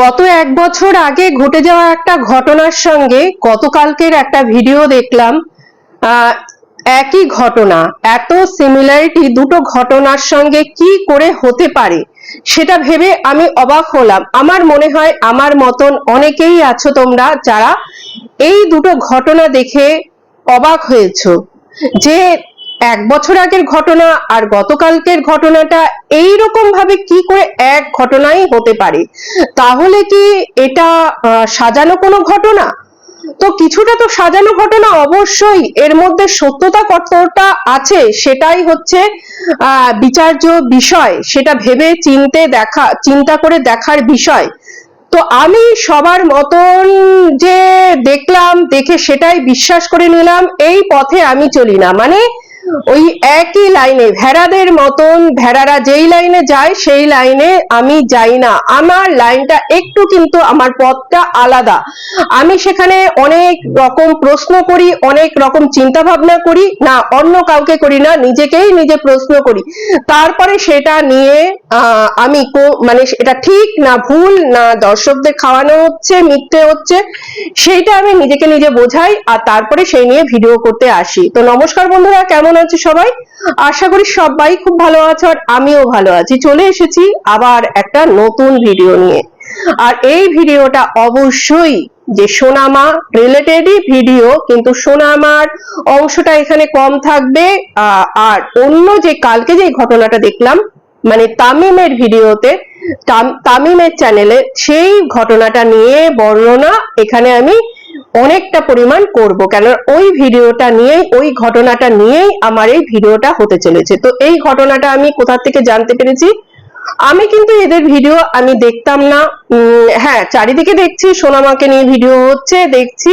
গত এক বছর আগে ঘটে যাওয়া একটা ঘটনার সঙ্গে গতকালকের একটা ভিডিও দেখলাম। একই ঘটনা, এত সিমিলারিটি দুটো ঘটনার সঙ্গে কি করে হতে পারে, সেটা ভেবে আমি অবাক হলাম। আমার মনে হয় আমার মতন অনেকেই আছো তোমরা যারা এই দুটো ঘটনা দেখে অবাক হয়েছো। যে এক বছর আগের ঘটনা আর গতকালকের ঘটনাটা এই রকম ভাবে কি করে এক ঘটনাই হতে পারে? তাহলে কি এটা সাজানো কোনো ঘটনা? তো কিছুটা তো সাজানো ঘটনা অবশ্যই। এর মধ্যে সত্যতা কতটা আছে সেটাই হচ্ছে বিচার্য বিষয়। সেটা ভেবে চিনতে দেখা, চিন্তা করে দেখার বিষয়। তো আমি সবার মতন যে দেখলাম, দেখে সেটাই বিশ্বাস করে নিলাম, এই পথে আমি চলি না। মানে ওই একই লাইনে, ভেড়াদের মতন ভেড়ারা যেই লাইনে যায়, সেই লাইনে আমি যাই না। আমার লাইনটা একটু কিন্তু আমার পথটা আলাদা। আমি সেখানে অনেক রকম প্রশ্ন করি, অনেক রকম চিন্তা ভাবনা করি, না, অন্য কাউকে করি না, নিজেকেই নিজে প্রশ্ন করি। তারপরে সেটা নিয়ে আমি মানে এটা ঠিক না ভুল, না দর্শকদের খাওয়ানো হচ্ছে, মিথ্যে হচ্ছে, সেইটা আমি নিজেকে নিজে বোঝাই, আর তারপরে সেই নিয়ে ভিডিও করতে আসি। তো নমস্কার বন্ধুরা, কেমন আছে সবাই। আশা করি সবাই খুব ভালো আছো আর আমিও ভালো আছি। চলে এসেছি আবার একটা নতুন ভিডিও নিয়ে। আর এই ভিডিওটা অবশ্যই যে সোনামা রিলেটেডই ভিডিও কিন্তু সোনামার অংশটা এখানে কম থাকবে। আর অন্য যে কালকে যে ঘটনাটা দেখলাম মানে তামিমের ভিডিওতে তামিমের চ্যানেলে সেই ঘটনাটা নিয়ে বর্ণনা এখানে আমি অনেকটা পরিমাণ করব, কেন ওই ভিডিওটা নিয়েই, ওই ঘটনাটা নিয়েই আমার এই ভিডিওটা হতে চলেছে। তো এই ঘটনাটা আমি কোথা থেকে জানতে পেরেছি? আমি কিন্তু এদের ভিডিও আমি দেখতাম না। হ্যাঁ চারিদিকে দেখছি, সোনামাকে নিয়ে ভিডিও হচ্ছে, দেখছি।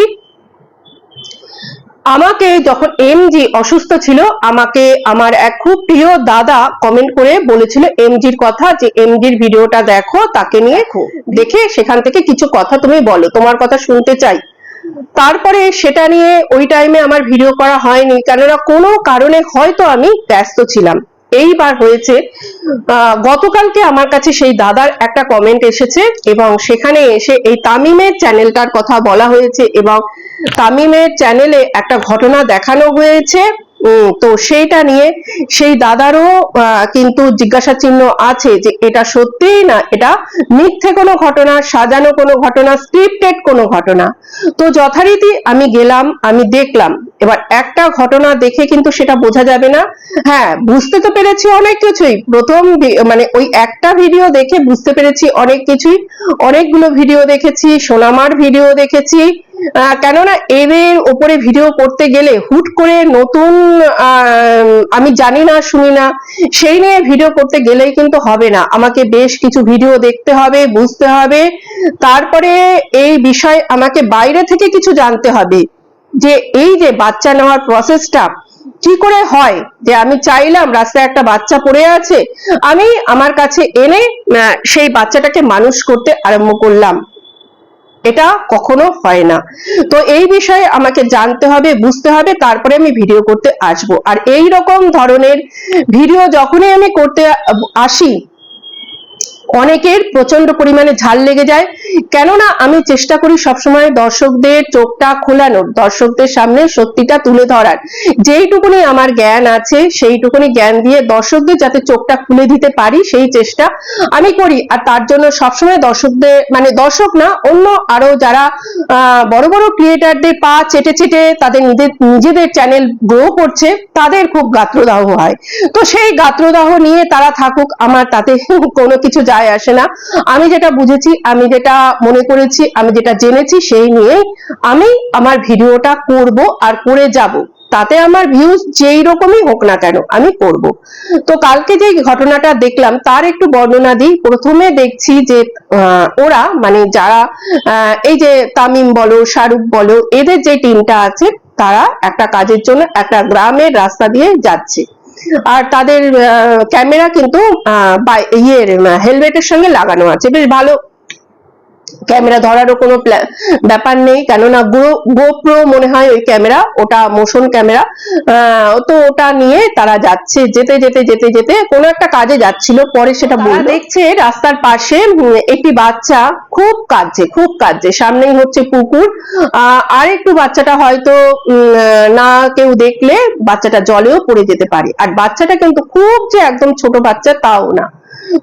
আমাকে যখন এমজি অসুস্থ ছিল, আমাকে আমার এক খুব প্রিয় দাদা কমেন্ট করে বলেছিল এমজির কথা, যে এমজির ভিডিওটা দেখো, তাকে নিয়ে দেখে সেখান থেকে কিছু কথা তুমি বলো। তোমার কথা শুনতে চাই। তারপরে সেটা নিয়ে ওই টাইমে আমার ভিডিও করা হয়নি। কেননা কোনো কারণে হয়তো আমি ব্যস্ত ছিলাম। এইবার হয়েছে। গতকালকে আমার কাছে সেই দাদার একটা কমেন্ট এসেছে এবং সেখানে এসে এই তামিমের চ্যানেলটার কথা বলা হয়েছে এবং তামিমের চ্যানেলে একটা ঘটনা দেখানো হয়েছে। তো সেইটা নিয়ে সেই দাদারও কিন্তু জিজ্ঞাসা চিহ্ন আছে যে এটা সত্যিই না, এটা মিথ্যে কোনো ঘটনা, সাজানো কোনো ঘটনা স্ক্রিপ্টেড কোনো ঘটনা। তো যথারীতি আমি গেলাম, আমি দেখলাম। এবার একটা ঘটনা দেখে কিন্তু সেটা বোঝা যাবে না। হ্যাঁ বুঝতে তো পেরেছি অনেক কিছুই। প্রথম মানে ওই একটা ভিডিও দেখে বুঝতে পেরেছি অনেক কিছুই। অনেকগুলো ভিডিও দেখেছি, সোনামার ভিডিও দেখেছি কেননা এদের ওপরে ভিডিও করতে গেলে হুট করে নতুন আমি জানি না, শুনি না, সেই নিয়ে ভিডিও করতে গেলেই কিন্তু হবে না। আমাকে বেশ কিছু ভিডিও দেখতে হবে, বুঝতে হবে। তারপরে এই বিষয় আমাকে বাইরে থেকে কিছু জানতে হবে। যে এই যে বাচ্চা নেওয়ার প্রসেসটা কি করে হয়? যে আমি চাইলাম রাস্তায় একটা বাচ্চা পড়ে আছে, আমি আমার কাছে এনে সেই বাচ্চাটাকে মানুষ করতে আরম্ভ করলাম। এটা কখনো হয় না। তো এই বিষয়ে আমাকে জানতে হবে, বুঝতে হবে, তারপরে আমি ভিডিও করতে আসব। আর এই রকম ধরনের ভিডিও যখনই আমি করতে আসি অনেকের প্রচণ্ড পরিমাণে ঝাল লেগে যায়। কেননা আমি চেষ্টা করি সবসময় দর্শকদের চোখটা খোলানোর, দর্শকদের সামনে সত্যিটা তুলে ধরার। যেইটুকুনি আমার জ্ঞান আছে, সেইটুকুনি জ্ঞান দিয়ে দর্শকদের যাতে চোখটা খুলে দিতে পারি, সেই চেষ্টা আমি করি। আর তার জন্য সবসময় দর্শকদের মানে দর্শক না, অন্য আরও যারা বড় বড় ক্রিয়েটারদের পা চেটে চেটে তাদের নিজেদের চ্যানেল গ্রো করছে, তাদের খুব গাত্রদাহ হয়। তো সেই গাত্রদাহ নিয়ে তারা থাকুক, আমার তাতে কোনো কিছু যায় আসে না। আমি যেটা বুঝেছি, আমি যেটা মনে করেছি, আমি যেটা জেনেছি, সেই নিয়ে আমি আমার ভিডিওটা করব আর করে যাব। তাতে আমার ভিউজ যেই রকমই হোক না কেন, আমি করব। তো কালকে যে ঘটনাটা দেখলাম, তার একটু বর্ণনা দিই। প্রথমে দেখছি যে ওরা মানে যারা এই যে তামিম বলো, শাহরুখ বলো, এদের যে টিমটা আছে, তারা একটা কাজের জন্য একটা গ্রামের রাস্তা দিয়ে যাচ্ছে। আর তাদের ক্যামেরা কিন্তু ইয়ের হেলমেটের সঙ্গে লাগানো আছে। বেশ ভালো ক্যামেরা ধরারও কোনো ব্যাপার নেই। কেননা গোপ্রো মনে হয় ওই ক্যামেরা ওটা মোশন ক্যামেরা। তো ওটা নিয়ে তারা যাচ্ছে যেতে যেতে যেতে যেতে কোনো একটা কাজে যাচ্ছিল পরে সেটা বলল। দেখছে রাস্তার পাশে একটি বাচ্চা খুব কাঁদছে খুব কাঁদছে। সামনেই হচ্ছে পুকুর। আহ, আর একটু বাচ্চাটা হয়তো উম, না কেউ দেখলে বাচ্চাটা জলেও পড়ে যেতে পারে। আর বাচ্চাটা কিন্তু খুব যে একদম ছোট বাচ্চা তাও না।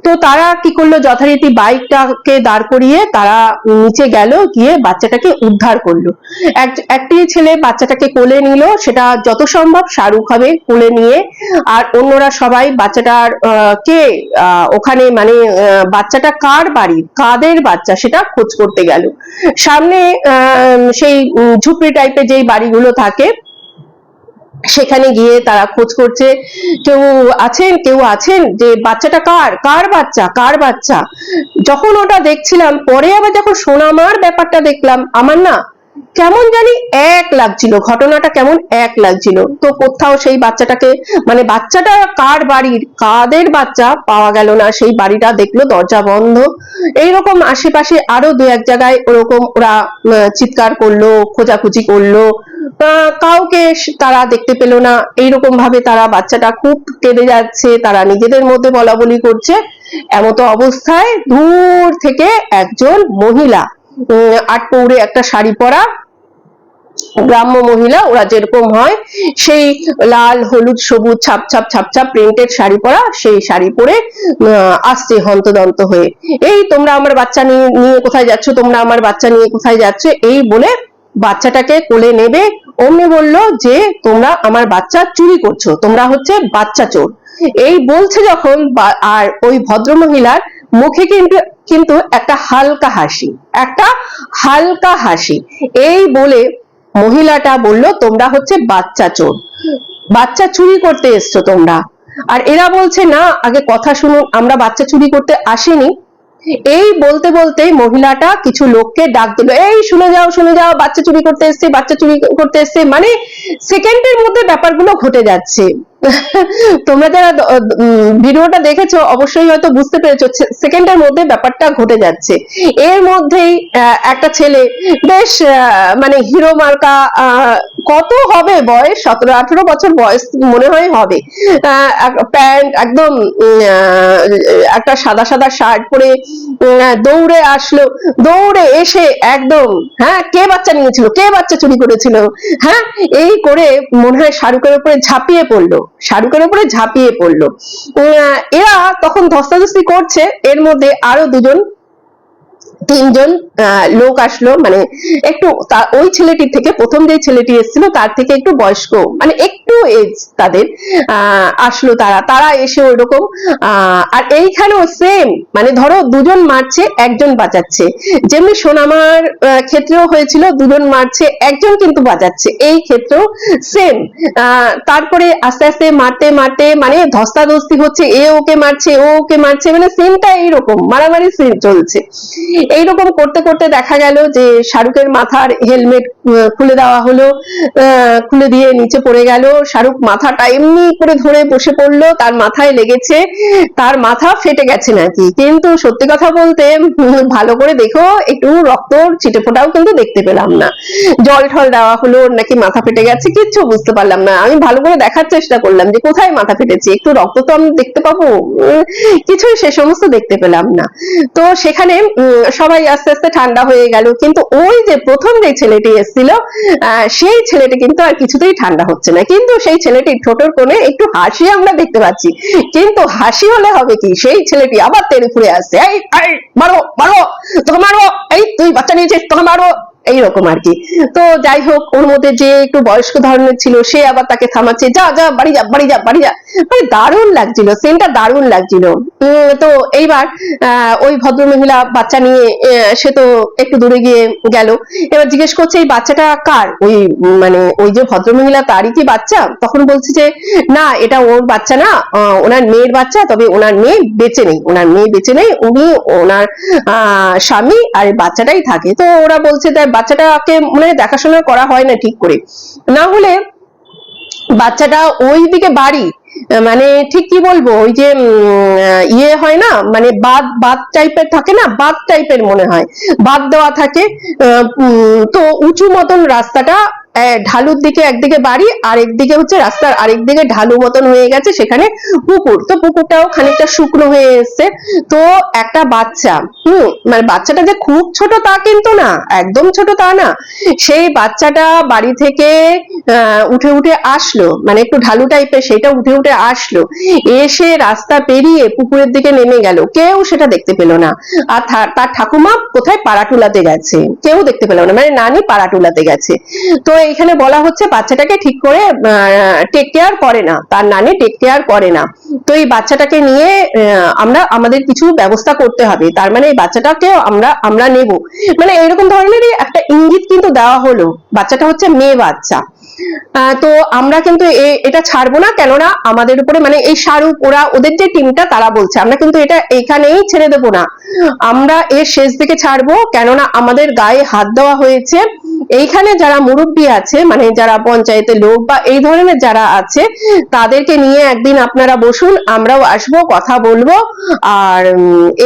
তো তারা কি করল? যথারীতি বাইকটাকে দাঁড় করিয়ে তারা নিচে গেল, গিয়ে বাচ্চাটাকে উদ্ধার করল। একটি ছেলে বাচ্চাটাকে কোলে নিল, সেটা যত সম্ভব শাহরুখ হবে কোলে নিয়ে, আর অন্যরা সবাই বাচ্চাটার কে ওখানে মানে বাচ্চাটা কার বাড়ি, কাদের বাচ্চা সেটা খোঁজ করতে গেল। সামনে সেই ঝুপড়ি টাইপের যেই বাড়িগুলো থাকে সেখানে গিয়ে তারা খোঁজ করছে, কেউ আছেন কেউ আছেন? যে বাচ্চাটা কার? কার বাচ্চা? কার বাচ্চা? যখন ওটা দেখছিলাম, পরে আবার যখন সোনামার ব্যাপারটা দেখলাম, আমার না কেমন জানি এক লাগছিল, ঘটনাটা কেমন এক লাগছিল। তো কোথাও সেই বাচ্চাটাকে মানে বাচ্চাটা কার বাড়ির, কাদের বাচ্চা পাওয়া গেল না, সেই বাড়িটা দেখল, দরজা বন্ধ। এইরকম আশেপাশে আরও দু এক জায়গায় ওরকম ওরা চিৎকার করল, খোঁজাখুঁজি করল। কাউকে তারা দেখতে পেল না। এইরকম ভাবে তারা বাচ্চাটা খুব কেঁদে যাচ্ছে, তারা নিজেদের মধ্যে বলা বলি করছে। এমতো অবস্থায় দূর থেকে একজন মহিলা আট পৌরে একটা শাড়ি পরা গ্রাম্য মহিলা, ওরা যেরকম হয়, সেই লাল, হলুদ, সবুজ, ছাপ ছাপ ছাপ ছাপ প্রিন্টেড শাড়ি পরা, সেই শাড়ি পরে আসছে হন্তদন্ত হয়ে। এই তোমরা আমার বাচ্চা নিয়ে কোথায় যাচ্ছ? তোমরা আমার বাচ্চা নিয়ে কোথায় যাচ্ছ? এই বলে বাচ্চাটাকে কোলে নেবে। অমনি বলল যে, তোমরা আমার বাচ্চা চুরি করছ, তোমরা হচ্ছে বাচ্চা চোর। এই বলছে যখন আর ওই ভদ্রমহিলার মুখে কিন্তু কিন্তু একটা হালকা হাসি, একটা হালকা হাসি। এই বলে মহিলাটা বলল, তোমরা হচ্ছে বাচ্চা চোর। বাচ্চা চুরি করতে এসছো তোমরা। আর এরা বলছে, না, আগে কথা শুনুন, আমরা বাচ্চা চুরি করতে আসিনি। এই বলতে বলতে মহিলাটা কিছু লোককে ডাক দিল, এই শুনে যাও শুনে যাও, বাচ্চা চুরি করতে এসছে, বাচ্চা চুরি করতে এসছে। মানে সেকেন্ডের মধ্যে ব্যাপারগুলো ঘটে যাচ্ছে। তোমরা যারা ভিডিওটা দেখেছ, অবশ্যই হয়তো বুঝতে পেরেছ সেকেন্ডের মধ্যে ব্যাপারটা ঘটে যাচ্ছে। এর মধ্যেই একটা ছেলে, বেশ মানে হিরো মার্কা কত হবে বয়স? সতেরো, আঠেরো বছর বয়স মনে হয় হবে। প্যান্ট, একদম একটা সাদা সাদা শার্ট পরে দৌড়ে আসলো। দৌড়ে এসে একদম হ্যাঁ কে বাচ্চা নিয়েছিল? কে বাচ্চা চুরি করেছিল? হ্যাঁ এই করে মনে হয় শাহরুখের উপরে ঝাঁপিয়ে পড়ল। শাহরুখের উপরে ঝাঁপিয়ে পড়ল। এরা তখন ধস্তাধস্তি করছে। এর মধ্যে আরও দুজন, তিনজন লোক আসলো। মানে একটু ওই ছেলেটির থেকে, প্রথম যে ছেলেটি এসেছিল, তার থেকে একটু বয়স্ক। মানে এজ তাদের আসলো তারা। তারা এসে ওইরকম আর এইখানেও সেম মানে ধরো দুজন মারছে, একজন বাঁচাচ্ছে। যেমনি সোনামার ক্ষেত্রেও হয়েছিল, দুজন মারছে, একজন কিন্তু বাঁচাচ্ছে। এই ক্ষেত্রেও সেম তারপরে আস্তে আস্তে মারতে মারতে মানে ধস্তাধস্তি হচ্ছে, এ ওকে মারছে, ও ওকে মারছে মানে সিনটা এইরকম, মারামারি সিন চলছে। এইরকম করতে করতে দেখা গেল যে শাহরুখের মাথার হেলমেট খুলে দেওয়া হলো খুলে দিয়ে নিচে পড়ে গেল। শাহরুখ মাথাটা এমনি করে ধরে বসে পড়ল, তার মাথায় লেগেছে, তার মাথা ফেটে গেছে নাকি? কিন্তু সত্যি কথা বলতে ভালো করে দেখো, একটু রক্ত ছিটে ফোটাও কিন্তু দেখতে পেলাম না। জল ঠল দেওয়া হলো নাকি মাথা ফেটে গেছে, কিচ্ছু বুঝতে পারলাম না। আমি ভালো করে দেখার চেষ্টা করলাম যে কোথায় মাথা ফেটেছে, একটু রক্ত তো আমি দেখতে পাবো? কিছুই সে সমস্ত দেখতে পেলাম না। তো সেখানে সবাই আস্তে আস্তে ঠান্ডা হয়ে গেল, কিন্তু ওই যে প্রথম যে ছেলেটি এসেছিল সেই ছেলেটি কিন্তু আর কিছুতেই ঠান্ডা হচ্ছে না। কিন্তু সেই ছেলেটির ঠোঁটের কোণে একটু হাসি আমরা দেখতে পাচ্ছি। কিন্তু হাসি হলে হবে কি? সেই ছেলেটি আবার তেড়ে ফুড়ে আসছে। এই মারো মারো, তোকে এই তুই বাচ্চা নিয়েছিস, তোকে মারো। এইরকম আর কি। তো যাই হোক, ওর মধ্যে যে একটু বয়স্ক ধরনের ছিল, সে আবার তাকে থামাচ্ছে। যা যা, বাড়ি যা বাড়ি যা বাড়ি যা। মানে দারুণ লাগছিল সিনটা দারুণ লাগছিল। তো এইবার ওই ভদ্র মহিলা বাচ্চা নিয়ে সে তো একটু দূরে গিয়ে গেল। এবার জিজ্ঞেস করছে, এই বাচ্চাটা কার? ওই মানে ওই যে ভদ্র মহিলা তারই কি বাচ্চা? তখন বলছে যে, না, এটা ওর বাচ্চা না ওনার মেয়ের বাচ্চা, তবে ওনার মেয়ে বেঁচে নেই, ওনার মেয়ে বেঁচে নেই, উনি ওনার স্বামী আর বাচ্চাটাই থাকে। তো ওরা বলছে তার বাচ্চাটাকে মানে দেখাশোনা করা হয় না ঠিক করে। না হলে বাচ্চাটা ওই দিকে বাড়ি মানে ঠিক কি বলব, ওই যে ইয়ে হয় না মানে বাদ বাদ টাইপের থাকে না, বাদ টাইপের মনে হয়। বাদ দেওয়া থাকে তো উঁচু মতন রাস্তাটা ঢালুর দিকে একদিকে বাড়ি আর একদিকে হচ্ছে রাস্তার আরেক দিকে ঢালু মতন হয়ে গেছে, সেখানে পুকুর। তো পুকুরটাও খানিকটা শুকনো হয়ে এসছে। তো একটা বাচ্চা, হুম মানে বাচ্চাটা যে খুব ছোট তা কিন্তু না, একদম ছোট তা না। সেই বাচ্চাটা বাড়ি থেকে উঠে উঠে আসলো মানে একটু ঢালু টাইপের, সেটা উঠে উঠে আসলো। এসে রাস্তা পেরিয়ে পুকুরের দিকে নেমে গেল। কেউ সেটা দেখতে পেল না। আর তার ঠাকুমা কোথায়? পাড়াটুলাতে গেছে। কেউ দেখতে পেল না। মানে নানি পাড়াটুলাতে গেছে। তো এখানে বলা হচ্ছে বাচ্চাটাকে ঠিক করে টেক কেয়ার করে না। তার নানি টেক কেয়ার করে না। তো এই বাচ্চাটাকে নিয়ে আমরা, আমাদের কিছু ব্যবস্থা করতে হবে। তার মানে এই বাচ্চাটাকে আমরা আমরা নেব। মানে এরকম ধরনেরই একটা ইঙ্গিত কিন্তু দেওয়া হলো। বাচ্চাটা হচ্ছে মেয়ে বাচ্চা। তো আমরা কিন্তু এটা ছাড়বো না, কেননা আমাদের উপরে মানে এই শাহরুখ, ওরা, ওদের যে টিমটা তারা বলছে। আমরা কিন্তু এটা এখানেই ছেড়ে দেবো না। আমরা এর শেষ দিকে ছাড়বো, কেননা আমাদের গায়ে হাত দেওয়া হয়েছে। এইখানে যারা মুরব্বী আছে মানে যারা পঞ্চায়েতের লোক বা এই ধরনের যারা আছে, তাদেরকে নিয়ে একদিন আপনারা বসুন, আমরাও আসব, কথা বলব, আর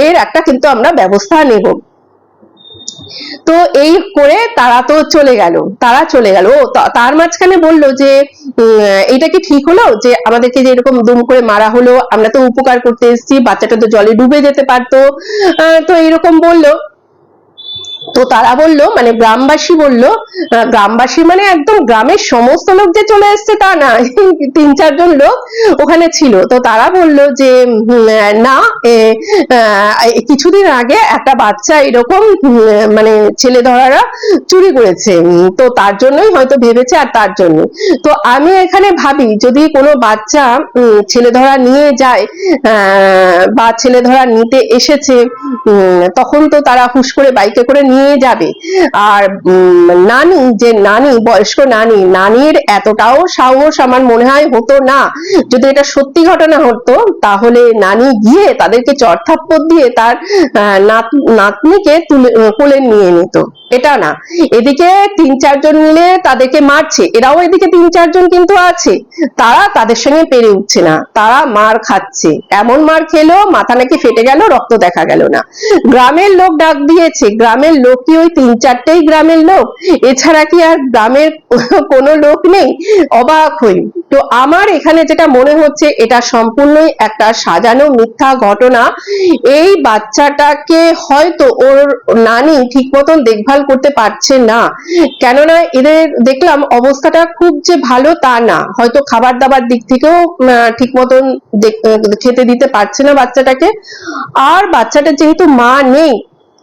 এর একটা কিন্তু আমরা ব্যবস্থা নেব। তো এই করে তারা তো চলে গেল, তারা চলে গেল। ও তার মাঝখানে বলল যে এটা কি ঠিক হলো? যে আমাদেরকে যে এরকম দুম করে মারা হলো, আমরা তো উপকার করতে এসেছি, বাচ্চাটা তো জলে ডুবে যেতে পারতো। তো এরকম বলল। তো তারা বলল মানে গ্রামবাসী বলল গ্রামবাসী মানে একদম গ্রামের সমস্ত লোক যে চলে এসছে তা না, তিন চারজন লোক ওখানে ছিল। তো তারা বলল যে না কিছুদিন আগে একটা বাচ্চা এরকম মানে ছেলে ধরারা চুরি করেছে। তো তার জন্যই হয়তো ভেবেছে আর তার জন্য তো আমি এখানে ভাবি, যদি কোনো বাচ্চা ছেলে ধরা নিয়ে যায় বা ছেলে ধরা নিতে এসেছে তখন তো তারা হুশ করে বাইকে করে নিয়ে যাবে। আর নানি, যে নানি, বয়স্ক নানি, নানির এতটাও সাহস আমার মনে হয় হতো না। যদি এটা সত্যি ঘটনা হতো, তাহলে নানি গিয়ে তাদেরকে চড়থাপ্পড় দিয়ে তার নাতনিকে তুলে, কোলে নিয়ে নিত। এটা না। এদিকে তিন চারজন মিলে তাদেরকে মারছে। এরাও এদিকে তিন চারজন কিন্তু আছে। তারা তাদের সঙ্গে পেরে উঠছে না। তারা মার খাচ্ছে। এমন মার খেলো, মাথা নাকি ফেটে গেল, রক্ত দেখা গেল না। গ্রামের লোক ডাক দিয়েছে। গ্রামের লোক কি ওই তিন চারটেই গ্রামের লোক? এছাড়া কি আর গ্রামের কোনো লোক নেই? অবাক হই। তো আমার এখানে যেটা মনে হচ্ছে, এটা সম্পূর্ণই একটা সাজানো মিথ্যা ঘটনা। এই বাচ্চাটাকে হয়তো ওর নানি ঠিক মতন দেখভাল করতে পারছে না। কেননা এদের দেখলাম অবস্থাটা খুব যে ভালো তা না। হয়তো খাবার দাবার দিক থেকেও ঠিক মতন খেতে দিতে পারছে না বাচ্চাটাকে। আর বাচ্চাটা যেহেতু মা নেই,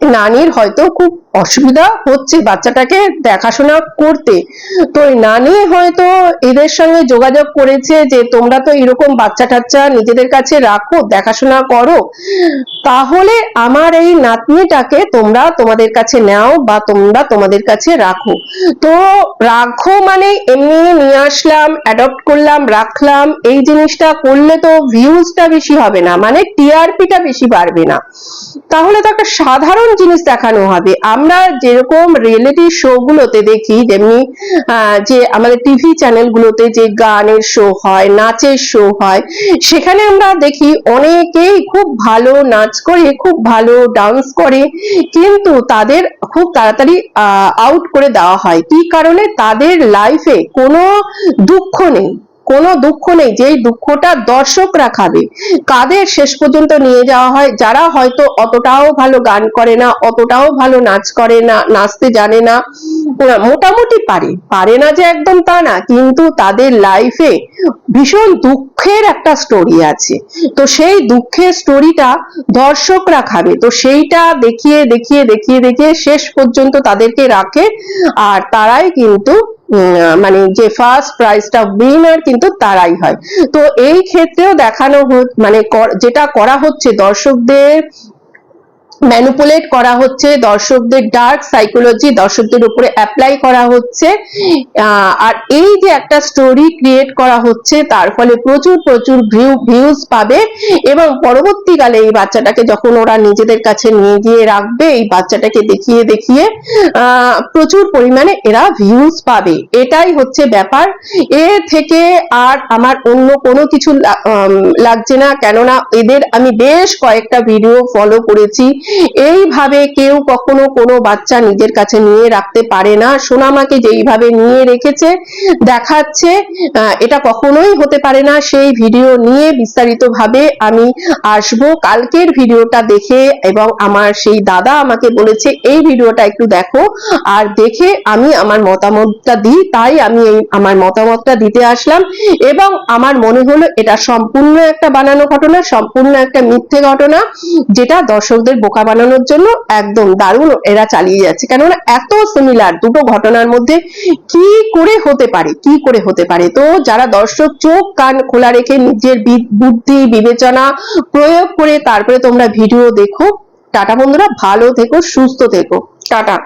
নানির হয়তো খুব অসুবিধা হচ্ছে বাচ্চাটাকে দেখাশোনা করতে। তো নানি হয়তো এদের সঙ্গে যোগাযোগ করেছে যে, তোমরা তো এরকম বাচ্চা টাচ্চা নিজেদের কাছে রাখো, দেখাশোনা করো। তাহলে আমার এই নাতনিটাকে তোমরা তোমাদের কাছে নাও বা তোমরা তোমাদের কাছে রাখো। তো রাখো মানে এমনি নিয়ে আসলাম অ্যাডপ্ট করলাম, রাখলাম। এই জিনিসটা করলে তো ভিউজটা বেশি হবে না মানে টিআরপিটা বেশি বাড়বে না। তাহলে তো একটা সাধারণ জিনিস দেখানো হবে। আমরা যেরকম রিয়েলিটি শো গুলোতে দেখি, যেমনি যে আমাদের টিভি চ্যানেলগুলোতে যে গানের শো হয়, নাচের শো হয়, সেখানে আমরা দেখি অনেকেই খুব ভালো নাচ করে, খুব ভালো ডান্স করে, কিন্তু তাদের খুব তাড়াতাড়ি আউট করে দেওয়া হয়। কি কারণে? তাদের লাইফে কোনো দুঃখ নেই। কোনো দুঃখ নেই, যেই দুঃখটা দর্শকরা খাবে। কাদের শেষ পর্যন্ত নিয়ে যাওয়া হয়, যারা হয়তো অতটাও ভালো গান করে না, অতটাও ভালো নাচ করে না, নাচতে জানে না মোটামুটি পারে। পারে না যে একদম তা না, কিন্তু তাদের লাইফে ভীষণ দুঃখের একটা স্টোরি আছে। তো সেই দুঃখের স্টোরিটা দর্শকরা খাবে। তো সেইটা দেখিয়ে দেখিয়ে দেখিয়ে দেখিয়ে শেষ পর্যন্ত তাদেরকে রাখে, আর তারাই কিন্তু মানে যে ফার্স্ট প্রাইজটা উইনার কিন্তু তারাই হয়। তো এই ক্ষেত্রেও দেখানো মানে যেটা করা হচ্ছে দর্শকদের ম্যানুপুলেট করা হচ্ছে, দর্শকদের ডার্ক সাইকোলজি দর্শকদের উপরে অ্যাপ্লাই করা হচ্ছে। আর এই যে একটা স্টোরি ক্রিয়েট করা হচ্ছে, তার ফলে প্রচুর প্রচুর ভিউ ভিউজ পাবে এবং পরবর্তীকালে এই বাচ্চাটাকে যখন ওরা নিজেদের কাছে নিয়ে গিয়ে রাখবে, এই বাচ্চাটাকে দেখিয়ে দেখিয়ে প্রচুর পরিমাণে এরা ভিউজ পাবে। এটাই হচ্ছে ব্যাপার। এর থেকে আর আমার অন্য কোনো কিছু লাগছে না। কেননা এদের আমি বেশ কয়েকটা ভিডিও ফলো করেছি। এইভাবে কেউ কখনো কোনো বাচ্চা নিজের কাছে নিয়ে রাখতে পারে না। সোনামাকে যেইভাবে নিয়ে রেখেছে, দেখাচ্ছে এটা কখনোই হতে পারে না। সেই ভিডিও নিয়ে বিস্তারিত ভাবে আমি আসব কালকের ভিডিওটা দেখে এবং আমার সেই দাদা আমাকে বলেছে, এই ভিডিওটা একটু দেখো আর দেখে আমি আমার মতামতটা দিই। তাই আমি এই আমার মতামতটা দিতে আসলাম এবং আমার মনে হলো এটা সম্পূর্ণ একটা বানানো ঘটনা, সম্পূর্ণ একটা মিথ্যে ঘটনা, যেটা দর্শকদের বোকা বানানোর জন্য একদম দারুণ এরা চালিয়ে যাচ্ছে। কেননা এত সিমিলার দুটো ঘটনার মধ্যে কি করে হতে পারে? কি করে হতে পারে? তো যারা দর্শক চোখ কান খোলা রেখে নিজের বুদ্ধি, বিবেচনা প্রয়োগ করে তারপরে তোমরা ভিডিও দেখো। টাটা বন্ধুরা, ভালো থেকো, সুস্থ থেকো। টাটা।